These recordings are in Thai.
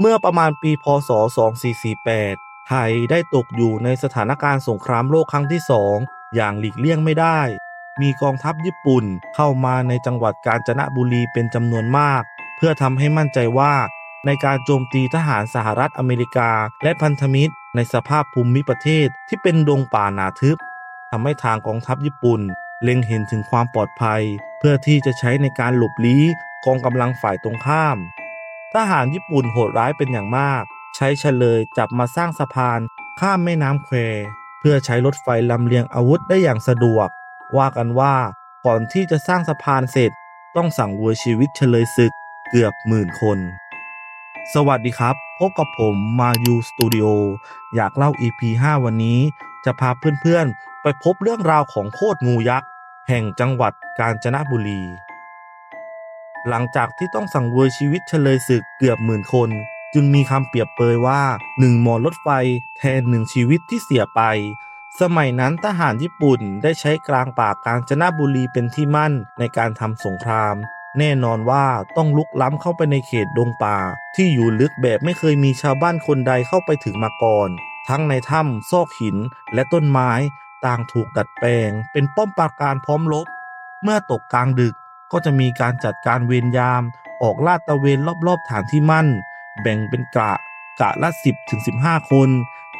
เมื่อประมาณปีพศ 2448 ไทยได้ตกอยู่ในสถานการณ์สงครามโลกครั้งที่สองอย่างหลีกเลี่ยงไม่ได้ มีกองทัพญี่ปุ่นเข้ามาในจังหวัดกาญจนบุรีเป็นจำนวนมาก เพื่อทำให้มั่นใจว่า ในการโจมตีทหารสหรัฐอเมริกา และพันธมิตร ในสภาพภูมิประเทศที่เป็นดงป่าหนาทึบทำให้ทางกองทัพญี่ปุ่น เล็งเห็นถึงความปลอดภัย เพื่อที่จะใช้ในการหลบลี้กองกำลังฝ่ายตรงข้าม ทหารญี่ปุ่นโหดร้ายเป็นอย่างมาก ใช้เฉลยจับมาสร้างสะพาน ข้ามแม่น้ำแควเพื่อใช้รถไฟลำเลียงอาวุธได้อย่างสะดวก ว่ากันว่าก่อนที่จะสร้างสะพานเสร็จ ต้องสั่งเวชีวิตเฉลยศึกเกือบหมื่นคน สวัสดีครับ พบกับผมมายูสตูดิโออยากเล่า EP 5 วันนี้ จะพาเพื่อนๆ ไปพบเรื่องราวของโคตรงูยักษ์ แห่งจังหวัดกาญจนบุรี หลังจากที่ต้องสั่งเวยชีวิตเฉลยศึกเกือบหมื่นคน จึงมีคำเปรียบเปยว่าหนึ่งหมอรถไฟแทนหนึ่งชีวิตที่เสียไป สมัยนั้นทหารญี่ปุ่นได้ใช้กลางป่ากาญจนบุรีเป็นที่มั่นในการทำสงคราม แน่นอนว่าต้องลุกล้ำเข้าไปในเขตดงป่า ที่อยู่ลึกแบบไม่เคยมีชาวบ้านคนใดเข้าไปถึงมาก่อน ทั้งในถ้ำซอกหินและต้นไม้ ต่างถูกดัดแปลง เป็นป้อมปราการพร้อมรบเมื่อตกกลางดึก ก็จะมีการจัดการเวรยาม ออกลาดตระเวนรอบๆฐานที่มั่น แบ่งเป็นกะกะละ 10ถึง15 คน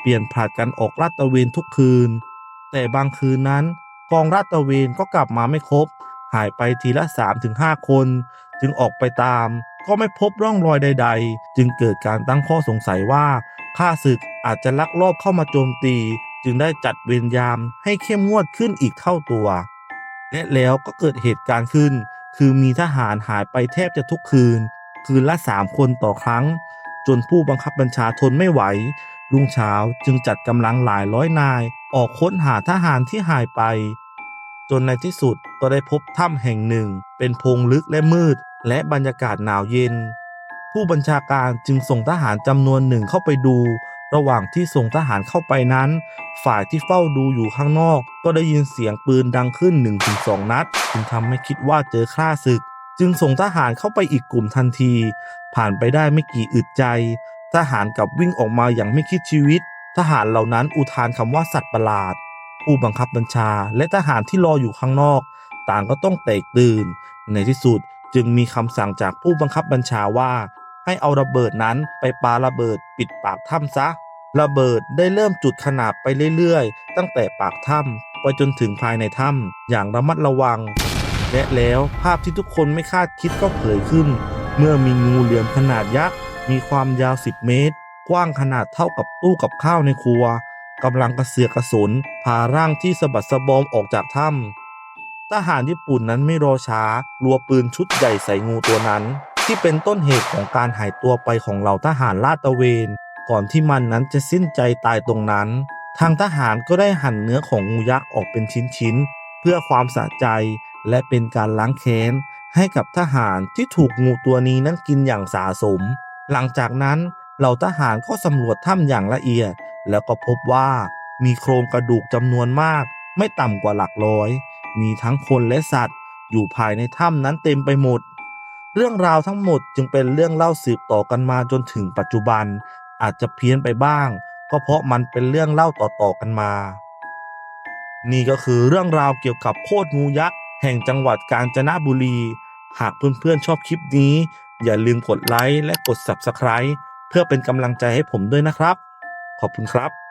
เปลี่ยนผลัดกันออกลาดตระเวนทุกคืน แต่บางคืนนั้น กองลาดตระเวนก็กลับมาไม่ครบ หายไปทีละ3-5คน จึงออกไปตาม ก็ไม่พบร่องรอยใด ๆ จึงเกิดการตั้งข้อสงสัยว่าข้าศึกอาจจะลักลอบเข้ามาโจมตี จึงได้จัดเวรยามให้เข้มงวดขึ้นอีกเท่าตัวและแล้วก็เกิดเหตุการณ์ขึ้น คือมีทหารหายไปแทบจะทุกคืน คืนละสามคนต่อครั้ง จนผู้บังคับบัญชาทนไม่ไหวรุ่งเช้าจึงจัดกำลังหลายร้อยนาย ออกค้นหาทหารที่หายไป จนในที่สุดก็ได้พบถ้ำแห่งหนึ่ง เป็นโพรงลึกและมืด และบรรยากาศหนาวเย็น ผู้บัญชาการจึงส่งทหารจำนวนหนึ่งเข้าไปดู ระหว่างที่ส่งทหารเข้าไปนั้น ฝ่ายที่เฝ้าดูอยู่ข้างนอก ก็ได้ยินเสียงปืนดังขึ้น 1-2 นัด จึงทำให้คิดว่าเจอข้าศึก จึงส่งทหารเข้าไปอีกกลุ่มทันที ผ่านไปได้ไม่กี่อึดใจ ทหารกับวิ่งออกมาอย่างไม่คิดชีวิต ทหารเหล่านั้นอุทานคำว่าสัตว์ประหลาด ผู้บังคับบัญชาและทหารที่รออยู่ข้างนอก ต่างก็ต้องแตกตื่น ในที่สุดจึงมีคำสั่งจากผู้บังคับบัญชาว่าให้เอาระเบิดนั้นไปปาระเบิดปิดปากถ้ำซะ ระเบิดได้เริ่มจุดขนาดไปเรื่อยๆ ตั้งแต่ปากถ้ำไปจนถึงภายในถ้ำอย่างระมัดระวัง และแล้วภาพที่ทุกคนไม่คาดคิดก็เผยขึ้น เมื่อมีงูเหลือมขนาดยักษ์มีความยาว 10 เมตร กว้างขนาดเท่ากับตู้กับข้าวในครัวกำลังกระเสือกกระสนพาร่างที่สะบัดสะบอมออกจากถ้ำทหารญี่ปุ่นนั้นไม่รอช้ารัวปืนชุดใหญ่ใส่งูตัวนั้น ที่เป็นต้นเหตุของการหายตัวไปของเหล่าทหารลาดตระเวน ก่อนที่มันนั้นจะสิ้นใจตายตรงนั้น ทางทหารก็ได้หั่นเนื้อของงูยักษ์ออกเป็นชิ้นๆ เพื่อความสะใจและเป็นการล้างแค้น ให้กับทหารที่ถูกงูตัวนี้นั้นกินอย่างสาสม หลังจากนั้นเหล่าทหารก็สำรวจถ้ำอย่างละเอียด แล้วก็พบว่ามีโครงกระดูกจำนวนมาก ไม่ต่ำกว่าหลักร้อย มีทั้งคนและสัตว์ อยู่ภายในถ้ำนั้นเต็มไปหมด เรื่องราวทั้งหมดจึงเป็นเรื่องเล่าสืบต่อกันมาจนถึงปัจจุบัน อาจจะเพี้ยนไปบ้าง ก็เพราะมันเป็นเรื่องเล่าต่อๆกันมา นี่ก็คือเรื่องราวเกี่ยวกับโคตรงูยักษ์แห่งจังหวัดกาญจนบุรี หากเพื่อนๆชอบคลิปนี้ อย่าลืมกดไลค์และกด Subscribe เพื่อเป็นกำลังใจให้ผมด้วยนะครับ ขอบคุณครับ